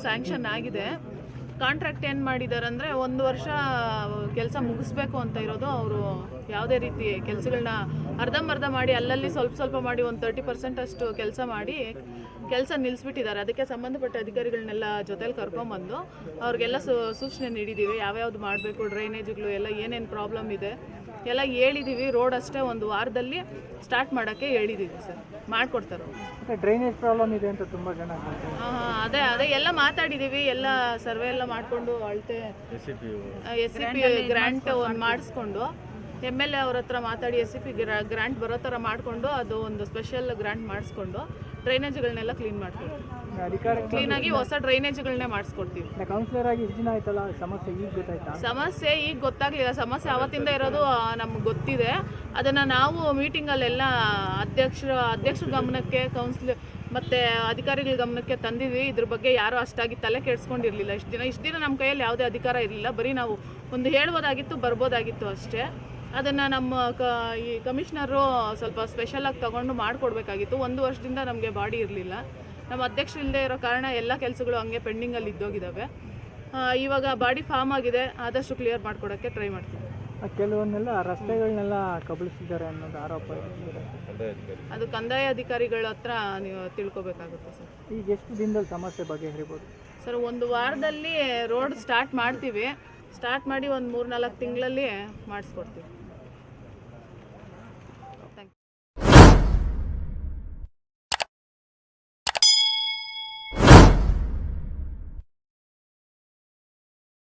Sanction ಆಗಿದೆ. Contract ಏನು ಮಾಡಿದ್ದಾರೆ ಅಂದರೆ ಒಂದು ವರ್ಷ ಕೆಲಸ ಮುಗಿಸ್ಬೇಕು ಅಂತ ಇರೋದು ಅವರು ಯಾವುದೇ ರೀತಿ ಕೆಲಸಗಳನ್ನ ಅರ್ಧಂಬರ್ಧ ಮಾಡಿ ಅಲ್ಲಲ್ಲಿ ಸ್ವಲ್ಪ ಸ್ವಲ್ಪ ಮಾಡಿ ಒಂದು ತರ್ಟಿ ಪರ್ಸೆಂಟ್ ಅಷ್ಟು ಕೆಲಸ ಮಾಡಿ ಕೆಲಸ ನಿಲ್ಲಿಸ್ಬಿಟ್ಟಿದ್ದಾರೆ ಅದಕ್ಕೆ ಸಂಬಂಧಪಟ್ಟ ಅಧಿಕಾರಿಗಳನ್ನೆಲ್ಲ ಜೊತೆಲಿ ಕರ್ಕೊಂಬಂದು ಅವ್ರಿಗೆಲ್ಲ ಸು ಸೂಚನೆ ನೀಡಿದ್ದೀವಿ. ಯಾವ್ಯಾವ್ದು ಮಾಡಬೇಕು ಡ್ರೈನೇಜ್ಗಳು ಎಲ್ಲ ಏನೇನು ಪ್ರಾಬ್ಲಮ್ ಇದೆ ಎಲ್ಲ ಹೇಳಿದ್ದೀವಿ. ರೋಡ್ ಅಷ್ಟೇ ಒಂದು ವಾರದಲ್ಲಿ ಸ್ಟಾರ್ಟ್ ಮಾಡೋಕ್ಕೆ ಹೇಳಿದ್ದೀವಿ ಸರ್. ಮಾಡಿಕೊಡ್ತಾರೆ ಡ್ರೈನೇಜ್ ಪ್ರಾಬ್ಲಮ್ ಇದೆ ಅಂತ ತುಂಬ ಜನ. ಹಾಂ ಅದೇ ಅದೇ ಎಲ್ಲ ಮಾತಾಡಿದ್ದೀವಿ. ಎಲ್ಲ ಸರ್ವೆ ಎಲ್ಲ ಮಾಡಿಕೊಂಡು ಅಳತೆ ಎಸ್ ಸಿ ಪಿ ಗ್ರ್ಯಾಂಟ್ ಒಂದು ಮಾಡಿಸ್ಕೊಂಡು ಎಂ ಎಲ್ ಎ ಅವ್ರ ಹತ್ರ ಮಾತಾಡಿ ಎಸ್ ಸಿ ಪಿ ಗ್ರ್ಯಾಂಟ್ ಬರೋ ಥರ ಮಾಡಿಕೊಂಡು ಅದು ಒಂದು ಸ್ಪೆಷಲ್ ಗ್ರ್ಯಾಂಟ್ ಮಾಡಿಸ್ಕೊಂಡು ಡ್ರೈನೇಜ್ಗಳನ್ನೆಲ್ಲ ಕ್ಲೀನ್ ಮಾಡ್ಕೊಡ್ತೀವಿ ಕ್ಲೀನ್ ಕ್ಲೀನಾಗಿ ಹೊಸ ಡ್ರೈನೇಜ್ಗಳನ್ನೇ ಮಾಡಿಸ್ಕೊಡ್ತೀವಿ. ಕೌನ್ಸಿಲರ್ ಆಗಿ ದಿನ ಆಯ್ತಲ್ಲ ಸಮಸ್ಯೆ ಈಗ ಗೊತ್ತಾಯ್ತಾ? ಸಮಸ್ಯೆ ಈಗ ಗೊತ್ತಾಗ್ಲಿಲ್ಲ. ಸಮಸ್ಯೆ ಅವತ್ತಿಂದ ಇರೋದು ನಮ್ಗೆ ಗೊತ್ತಿದೆ. ಅದನ್ನು ನಾವು ಮೀಟಿಂಗಲ್ಲೆಲ್ಲ ಅಧ್ಯಕ್ಷರ ಅಧ್ಯಕ್ಷರ ಗಮನಕ್ಕೆ ಕೌನ್ಸಿಲ್ ಮತ್ತು ಅಧಿಕಾರಿಗಳ ಗಮನಕ್ಕೆ ತಂದಿದ್ವಿ. ಇದ್ರ ಬಗ್ಗೆ ಯಾರೂ ಅಷ್ಟಾಗಿ ತಲೆ ಕೆಡಿಸ್ಕೊಂಡಿರಲಿಲ್ಲ. ಇಷ್ಟು ದಿನ ಇಷ್ಟು ದಿನ ನಮ್ಮ ಕೈಯಲ್ಲಿ ಯಾವುದೇ ಅಧಿಕಾರ ಇರಲಿಲ್ಲ. ಬರೀ ನಾವು ಒಂದು ಹೇಳ್ಬೋದಾಗಿತ್ತು ಬರ್ಬೋದಾಗಿತ್ತು ಅಷ್ಟೇ. ಅದನ್ನು ನಮ್ಮ ಕ ಈ ಕಮಿಷ್ನರು ಸ್ವಲ್ಪ ಸ್ಪೆಷಲಾಗಿ ತಗೊಂಡು ಮಾಡಿಕೊಡ್ಬೇಕಾಗಿತ್ತು. ಒಂದು ವರ್ಷದಿಂದ ನಮಗೆ ಬಾಡಿ ಇರಲಿಲ್ಲ. ನಮ್ಮ ಅಧ್ಯಕ್ಷರಿಲ್ಲದೆ ಇರೋ ಕಾರಣ ಎಲ್ಲ ಕೆಲಸಗಳು ಹಂಗೆ ಪೆಂಡಿಂಗಲ್ಲಿ ಇದ್ದೋಗಿದ್ದಾವೆ ಇವಾಗ ಬಾಡಿ ಫಾರ್ಮ್ ಆಗಿದೆ. ಆದಷ್ಟು ಕ್ಲಿಯರ್ ಮಾಡ್ಕೊಡೋಕ್ಕೆ ಟ್ರೈ ಮಾಡ್ತೀವಿ ಕೆಲವನ್ನೆಲ್ಲ ರಸ್ತೆಗಳನ್ನೆಲ್ಲ ಕಬಳಿಸಿದ್ದಾರೆ ಅನ್ನೋದು ಆರೋಪ. ಅದು ಕಂದಾಯ ಅಧಿಕಾರಿಗಳ ಹತ್ರ ನೀವು ತಿಳ್ಕೊಬೇಕಾಗುತ್ತೆ ಸರ್. ಈಗ ಎಷ್ಟು ದಿನದಲ್ಲಿ ಸಮಸ್ಯೆ ಬಗ್ಗೆ ಹೇಳ್ಬೋದು ಸರ್ ಒಂದು ವಾರದಲ್ಲಿ ರೋಡ್ ಸ್ಟಾರ್ಟ್ ಮಾಡ್ತೀವಿ. ಸ್ಟಾರ್ಟ್ ಮಾಡಿ ಒಂದು ಮೂರು ನಾಲ್ಕು ತಿಂಗಳಲ್ಲಿ ಮಾಡಿಸ್ಕೊಡ್ತೀವಿ.